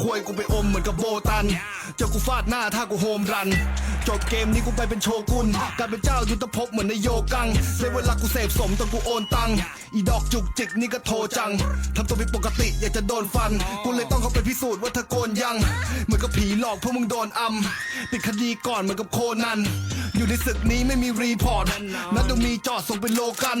ควยกูไปอมเหมือนกับโบตัน เจอกูฟาดหน้าถ้ากูโฮมรัน จบเกมนี้กูไปเป็นโชกุนกลายเป็นเจ้ายุทธภพเหมือนในโยกังเสียเวลากูเสพสมจนกูโอนตัง อีดอกจุกจิกนี่ก็โทรจัง ทำตัวเป็นปกติอยากจะโดนฟัน กูเลยต้องเข้าไปพิสูจน์ว่าเธอโกนยัง เหมือนกับผีหลอกเพวกมึงโดนอำปิดคดีก่อนเหมือนกับโคนัน อยู่ในศึกนี้ไม่มีรีพอร์ตนัดต้องมีจอดส่งเป็นโลกัน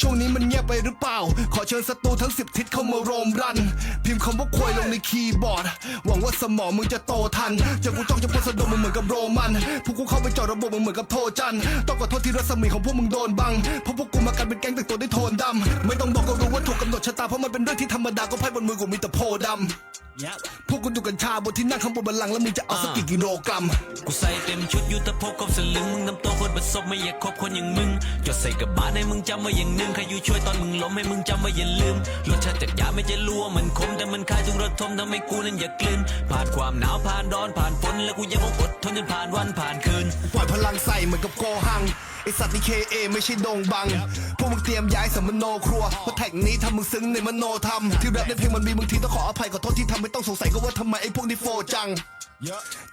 ช่วงนี้มันเงียบไปหรือเปล่า ขอเชิญศัตรูทั้งสิบทิศเข้ามาโรมรัน พิมพ์คำว่าควยลงในคีย์บอร์ด หวังว่าสมองมึงจะโตทันเจอกูจ้องจะพ่นสะดมมึงเหมือนกับโรมัน พวกกูเข้าไปจอดระบบมึงเหมือนกับโทจัน ต้องขอโทษที่รัศมีของพวกมึงโดนบัง เพราะพวกกูมากันเป็นแก๊งแต่งตัวด้วยโทนดำไม่ต้องบอกก็รู้ว่าถูกกำหนดชะตาเพราะมันเป็นเรื่องที่ธรรมดาก็ไพ่บนมือกูมีแต่โพดำพวกกูดูกัญชาบนที่นั่งข้างบนบัลลังก์แล้วมึงจะเอาสักกี่กิโลกรัม กูใส่เต็มชุดยุทธภพครบสลึงมึงนำตัวคนบัดซบไม่อยากคบคนอย่างมึงจดใส่กับบาให้มึงจำไว้อย่างหนึ่งใครอยู่ช่วยตอนมึงล้มให้มึงจำไว้อย่าลืมรสชาติจากยาไม่จะรู้ว่ามันคมแต่มันคายทุกรสทมทำให้กูนั้นอยากกลืนผ่านความหนาวผ่านร้อนผ่านฝนแล้วกูยังคงอดทนจนผ่านวันผ่านคืนปล่อยพลังใส่เหมือนกับโกหังไอสัตว์นี่เคเอไม่ใช่โดงบัง พวกมึงเตรียมย้ายสมโนครัวเพราะแท็กนี้ทำมึงซึ้งในมโนธรรมที่แรปในเพลงมันมีบางทีต้องขออภัยขอโทษที่ทำไม่ต้องสงสัยก็ว่าทำไมไอ้พวกนี้โฟจัง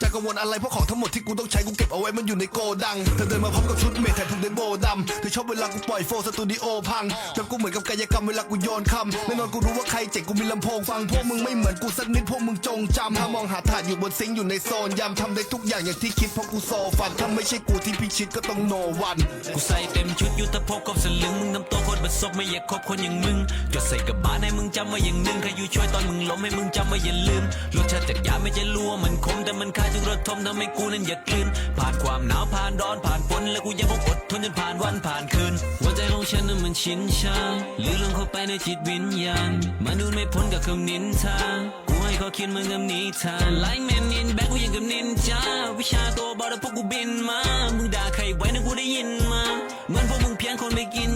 จะกังวลอะไรเพราะของทั้งหมดที่กูต้องใช้กูเก็บเอาไว้มันอยู่ในโกดังเธอเดินมาพร้อมกับชุดเมทแทนทุกเดนโบดำเธอชอบเวลากูปล่อยโฟสตูดิโอพังจนกูเหมือนกับกายกรรมเวลากูโยนคำแน่นอนกูรู้ว่าใครเจ๋งกูมีลำโพงฟังพวกมึงไม่เหมือนกูสักนิดพวกมึงจงจำถ้ามองหาถาดอยู่บนซิงอยู่ในโซนยำทำได้ทุกอย่างอย่างที่คิดเพราะกูโซฟันถ้าไม่ใช่กูที่พิชิตก็ต้องโนวันกูใส่เต็มชุดยุทธภพครบสลึงมึงนำตัวคนบัดซบไม่อยากคบคนอย่างมึงจดใส่กับบาให้มึงจำไว้อย่างหนึ่งใครอยู่ช่วยตอนมึงล้มให้มึงจำไว้อย่าลืมรสชาติจากยาไม่จะรู้ว่ามันคมแต่มันคายทุกรสทมทำให้กูนั้นอยากกลืนผ่านความหนาวผ่านร้อนผ่านฝนแล้วกูยังคงอดทนจนผ่านวันผ่านคืนหัวใจของฉันนั้นมันชินชาหรือลงเข้าไปในจิตวิญญาณมนุษย์ไม่พ้นกับคำนินทากูให้เขาคิดเหมือนกับนิทาน Like man in back กูยังกับนินจาวิชาตัวบอลพวกกูบินมามึงด่าใครไว้นะกูได้ยินมาเหมือนพวกมึงเพียงคนไม่กิน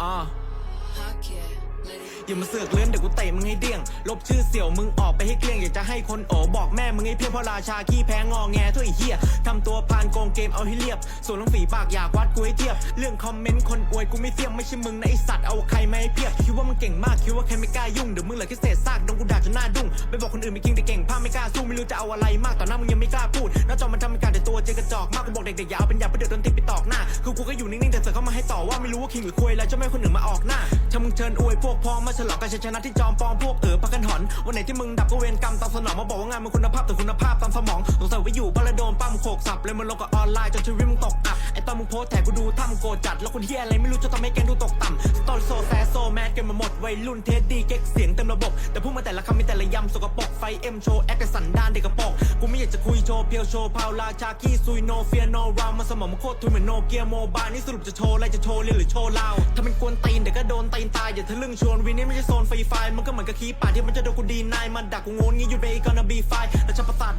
อ่าอย่ามาเสือกเลื่อนเดี๋ยวกูเตะมึงให้เดี้ยง ลบชื่อเสี่ยวมึงออกไปให้เกลี้ยง อยากจะให้คนโอบอกแม่มึงให้เพี้ยนเพราะราชาขี้แพ้งอแงทั่วไอ้เหี้ยทำตัวพานโกงเกมเอาให้เรียบ ส่วนลงฝีปากอยากวัดกูให้เทียบ เรื่องคอมเมนต์คนอวยกูไม่เสี่ยมไม่ใช่มึงนะไอสัตว์เอาใครมาให้เพียบ คิดว่ามึงเก่งมากคิดว่าใครไม่กล้ายุ่งเดี๋ยวมึงเหลือแค่เศษซากโดนกูด่าจนหน้าดุ้งไปบอกคนอื่นไม่เก่งแต่เก่งภาพไม่กล้าสู้ไม่รู้จะเอาอะไรมากต่อหน้ามึงยังไม่กล้าพูดหน้าจอมันทำให้การแต่ตัวเจอกระจอกมากกูบอกเด็กๆอย่าเอาเป็นยาไปเดือดโดนติดไป ต่อกเข้ามาให้ต่อว่าไม่รู้ว่าคิงหรือควยแล้วจะไม่คนหนึ่งมาออกหน้าถ้ามึงเชิญอวยพวกพ้องมาฉลองการชนะที่จอมปลอมพวกเอ๋อพักกันหอนวันไหนที่มึงดับก็เวรกรรมตามสนองมาบอกว่างานมึงคุณภาพแต่คุณภาพตามสมองสงสัยว่าอยู่เพราะระโดนปั้มโขกสับเลยมันลงกับออนไลน์จนชีวิตมึงตกอับไอตอนมึงโพสแท็กกูดูถ้ำโกรธจัดแล้วคนเฮียอะไรไม่รู้จะทำให้แกงดูตกต่ำ ยรุ่นเทสดีเก๊กเสียงเต็มระบบ แต่พูดมาแต่ละคำมีแต่ละยำสกปรกไฟเอ็มโชว์แอคสันดานเด็กกระปรงกูไม่อยากจะคุยโชว์เพียวโชว์พาวลาชากี้ซุยโนเฟียโนราวมาสมองมันโคตรทุยเหมือนโนเกียโมบายนี่สรุปจะโชว์อะไรจะโชว์เรียนหรือโชว์ลาถ้าเป็นกวนตีนเดี๋ยวก็โดนตีนตายอย่าทะลึ่งชวนวินนี่ไม่ใช่โซนฟไฟมันก็เหมือนกับคีย์ป่าที่มันจะโดนกูดีนายมันดักกูงนงี้อยู่เบย์กอนบีไฟแล้วจะประสาท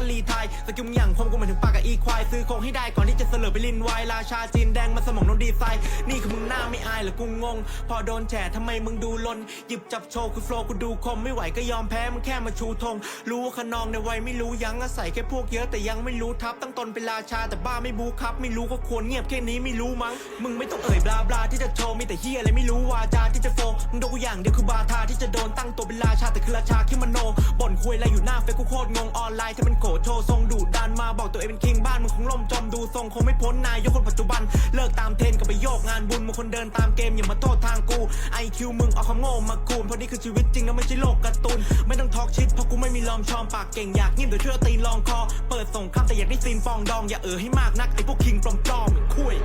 ก็รีไทยสกิลมึงอย่างคมกูหมายถึงปากกับอีควายซื้อคงให้ได้ก่อนที่จะเสลอไปลินไวราชาจีนแดงมาสมองโดนดีไซน์นี่คือมึงหน้าไม่อายหรือกูงง พอโดนแฉทำไมมึงดูลน หยิบจับโชว์คือโฟล์กูดูคมไม่ไหวก็ยอมแพ้มึงแค่มาชูธงรู้ว่าขนองในวัยไม่รู้ยังอาศัยแค่พวกเยอะแต่ยังไม่รู้ทับตั้งตนเป็นราชาแต่บ้าไม่บูครับ ไม่รู้ก็ควรเงียบแค่นี้ไม่รู้มั้งมึงไม่ต้องเอ่ยบลาบลาที่จะโชว์มีแต่เฮียอะไรไม่รู้วาจาที่จะโฟมึงโดนกูอย่างเดียวคือบาทาที่จะโดนตั้งตัวเป็นราชาแต่คือราชาคิมโนบ่นคุยอะไรอยู่หน้าเฟซกูโคตรงงออนไลน์ที่มันโขโชว์ทรงดุดันมาบอกตัวเองเป็นคิงบ้านมึงคงล่มจมดูทรงคงไม่พ้นนายกคนปัจจุบัน เลิกตามเทรนก็ไปโยกงานบุญมึงคนเดินตามเกมอย่ามาโทษทางกูไอคิวมึงเอาคำโง่มาคูณเพราะนี่คือชีวิตจริงแล้วไม่ใช่โลกการ์ตูนไม่ต้องทอกชิดเพราะกูไม่มีลอมชอมปากเก่งอยากยิ้มเดี๋ยวช่เอาตีนลองคอ เปิดส่งคำแต่อยากได้ซีนฟองดองอย่าเออให้มากนักไอพวกคิงปลอมๆคุย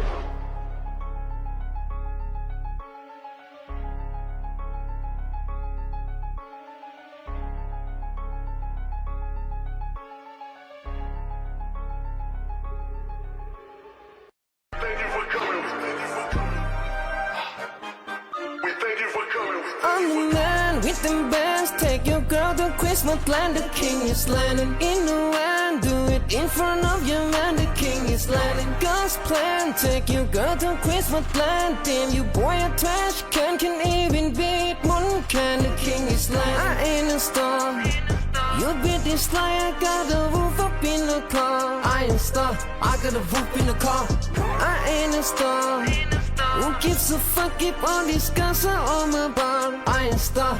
bands. Take your girl to Christmas land. The king is landing in the van. Do it In front of your man, the king is landing God's plan. Take your girl to Christmas land. Damn you boy a trash can Can even beat one can. The king is land I ain't a star. You beat this lie I got a roof up in the car. I ain't a star. I got a roof in the car. I ain't a star. Who gives a fuck if all these guys are on my bar? I ain't star